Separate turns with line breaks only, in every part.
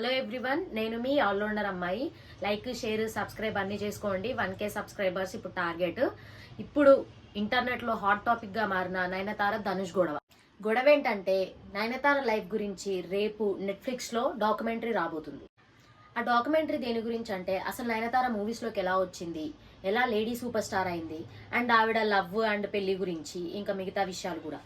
Hello everyone నేను మీ allrounder అమ్మాయి. లైక్ షేర్ సబ్స్క్రైబ్ అన్ని చేసుకోండి. వన్ కే సబ్స్క్రైబర్స్ ఇప్పుడు టార్గెట్ ఇప్పుడు ఇంటర్నెట్లో హాట్ టాపిక్గా మారిన నయనతార ధనుష్ గొడవ. గొడవ ఏంటంటే నయనతార లైఫ్ గురించి రేపు నెట్ఫ్లిక్స్లో డాక్యుమెంటరీ రాబోతుంది. ఆ డాక్యుమెంటరీ దేని గురించి అంటే అసలు నయనతార మూవీస్లోకి ఎలా వచ్చింది? ఎలా లేడీ సూపర్ స్టార్ అయింది? అండ్ ఆవిడ లవ్ అండ్ పెళ్ళి గురించి ఇంకా మిగతా విషయాలు కూడా.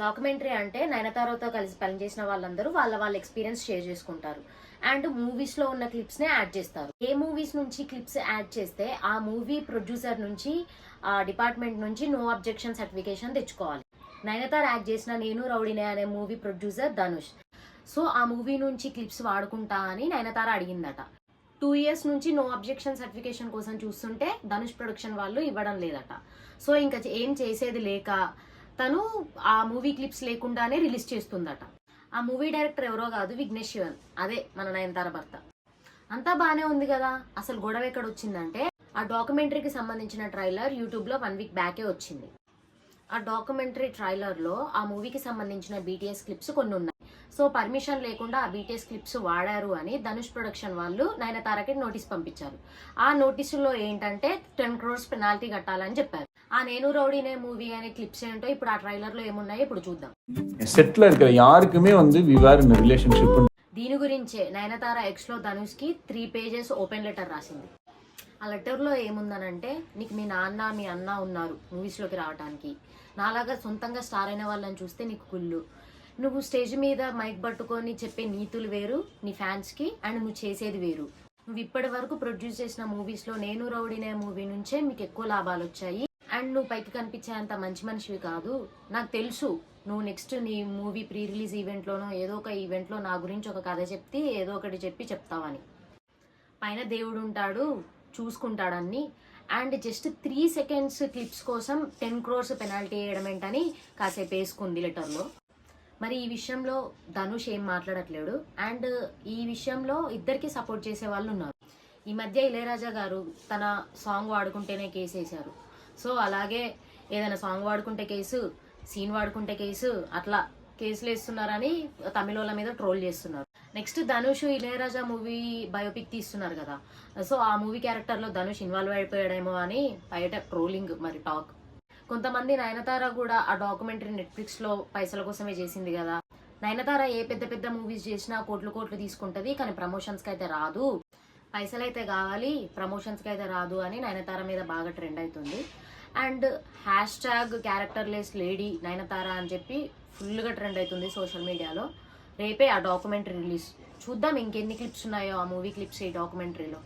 డాక్యుమెంటరీ అంటే నయనతారతో కలిసి పనిచేసిన వాళ్ళందరూ వాళ్ళ వాళ్ళ ఎక్స్పీరియన్స్ షేర్ చేసుకుంటారు. అండ్ మూవీస్లో ఉన్న క్లిప్స్ నే యాడ్ చేస్తారు. ఏ మూవీస్ నుంచి క్లిప్స్ యాడ్ చేస్తే ఆ మూవీ ప్రొడ్యూసర్ నుంచి ఆ డిపార్ట్మెంట్ నుంచి నో అబ్జెక్షన్ సర్టిఫికేషన్ తెచ్చుకోవాలి. నయనతార యాడ్ చేసిన నేను రౌడీనే అనే మూవీ ప్రొడ్యూసర్ ధనుష్. సో ఆ మూవీ నుంచి క్లిప్స్ వాడుకుంటా అని నయనతార అడిగిందట. టూ ఇయర్స్ నుంచి నో అబ్జెక్షన్ సర్టిఫికేషన్ కోసం చూస్తుంటే ధనుష్ ప్రొడక్షన్ వాళ్ళు ఇవ్వడం లేదట. సో ఇంకా ఏం చేసేది లేక తను ఆ మూవీ క్లిప్స్ లేకుండానే రిలీజ్ చేస్తుందట. ఆ మూవీ డైరెక్టర్ ఎవరో కాదు విఘ్నేష్ శివన్. అదే మన నయనతార భర్త. అంతా బాగానే ఉంది కదా. అసలు గొడవ ఎక్కడ వచ్చిందంటే ఆ డాక్యుమెంటరీకి సంబంధించిన ట్రైలర్ యూట్యూబ్లో వన్ వీక్ బ్యాకే వచ్చింది. ఆ డాక్యుమెంటరీ ట్రైలర్లో ఆ మూవీకి సంబంధించిన బీటీఎస్ క్లిప్స్ కొన్ని ఉన్నాయి సో పర్మిషన్ లేకుండా ఆ బీటీఎస్ క్లిప్స్ వాడారు అని ధనుష్ ప్రొడక్షన్ వాళ్ళు నయనతారకి నోటీస్ పంపించారు. ఆ నోటీసులో ఏంటంటే టెన్ క్రోర్స్ పెనాల్టీ కట్టాలని చెప్పారు. ఆ నేను రౌడీనే మూవీ అనే క్లిప్స్ ఏంటో ఇప్పుడు ఆ ట్రైలర్ లో ఏమున్నాయో ఇప్పుడు చూద్దాం
செட்டில் இருக்கிற யாருக்குமே வந்து வி வேர் இன் ரிலேஷன்ஷிப்
దీని గురించే నయనతార ఎక్స్ లో ధనుష్ కి త్రీ పేజెస్ ఓపెన్ లెటర్ రాసింది ఆ లెటర్ లో ఏముందనంటే నీకు మీ నాన్న మీ అన్న ఉన్నారు మూవీస్ లోకి రావడానికి నాలాగా సొంతంగా స్టార్ అయిన వాళ్ళని చూస్తే నీకు కుళ్ళు నువ్వు స్టేజ్ మీద మైక్ పట్టుకొని చెప్పే నీతులు వేరు నీ ఫ్యాన్స్ కి అండ్ నువ్వు చేసేది వేరు నువ్వు ఇప్పటి వరకు ప్రొడ్యూస్ చేసిన మూవీస్ లో నేను రౌడీనే మూవీ నుంచే మీకు ఎక్కువ లాభాలు వచ్చాయి అండ్ నువ్వు పైకి కనిపించేంత మంచి మనిషివి కాదు. నాకు తెలుసు నువ్వు నెక్స్ట్ నీ మూవీ ప్రీ రిలీజ్ ఈవెంట్లోనో ఏదో ఒక ఈవెంట్లో నా గురించి ఒక కథ చెప్తే ఏదో ఒకటి చెప్పి చెప్తావని. పైన దేవుడు ఉంటాడు చూసుకుంటాడన్ని and just three seconds clips కోసం టెన్ క్రోర్స్ పెనాల్టీ వేయడం ఏంటని కాసేపు వేసుకుంది లెటర్లో మరి ఈ విషయంలో ధనుష్ ఏం మాట్లాడట్లేడు. అండ్ ఈ విషయంలో ఇద్దరికి సపోర్ట్ చేసే వాళ్ళు ఉన్నారు. ఈ మధ్య ఇళయరాజా గారు తన సాంగ్ వాడుకుంటేనే కేసు వేశారు సో అలాగే ఏదైనా సాంగ్ వాడుకుంటే కేసు సీన్ వాడుకుంటే కేసు అట్లా కేసులు వేస్తున్నారని తమిళ వాళ్ళ మీద ట్రోల్ చేస్తున్నారు. Next Dhanush Ilaiyaraaja movie biopic తీస్తున్నారు కదా. సో ఆ మూవీ క్యారెక్టర్లో ధనుష్ ఇన్వాల్వ్ అయిపోయాడేమో అని బయట ట్రోలింగ్ మరి టాక్. కొంతమంది నయనతార కూడా ఆ డాక్యుమెంటరీ నెట్ఫ్లిక్స్లో పైసల కోసమే చేసింది కదా. నయనతార ఏ పెద్ద పెద్ద మూవీస్ చేసినా కోట్లు కోట్లు తీసుకుంటుంది కానీ ప్రమోషన్స్కి అయితే రాదు. పైసలు అయితే కావాలి ప్రమోషన్స్కి అయితే రాదు అని నయనతార మీద బాగా ట్రెండ్ అవుతుంది. And hashtag characterless lady Nayanthara అని చెప్పి ఫుల్గా ట్రెండ్ అవుతుంది సోషల్ మీడియాలో. రేపే ఆ డాక్యుమెంటరీ రిలీజ్. చూద్దాం ఇంకెన్ని క్లిప్స్ ఉన్నాయో ఆ మూవీ క్లిప్స్ ఈ డాక్యుమెంటరీలో.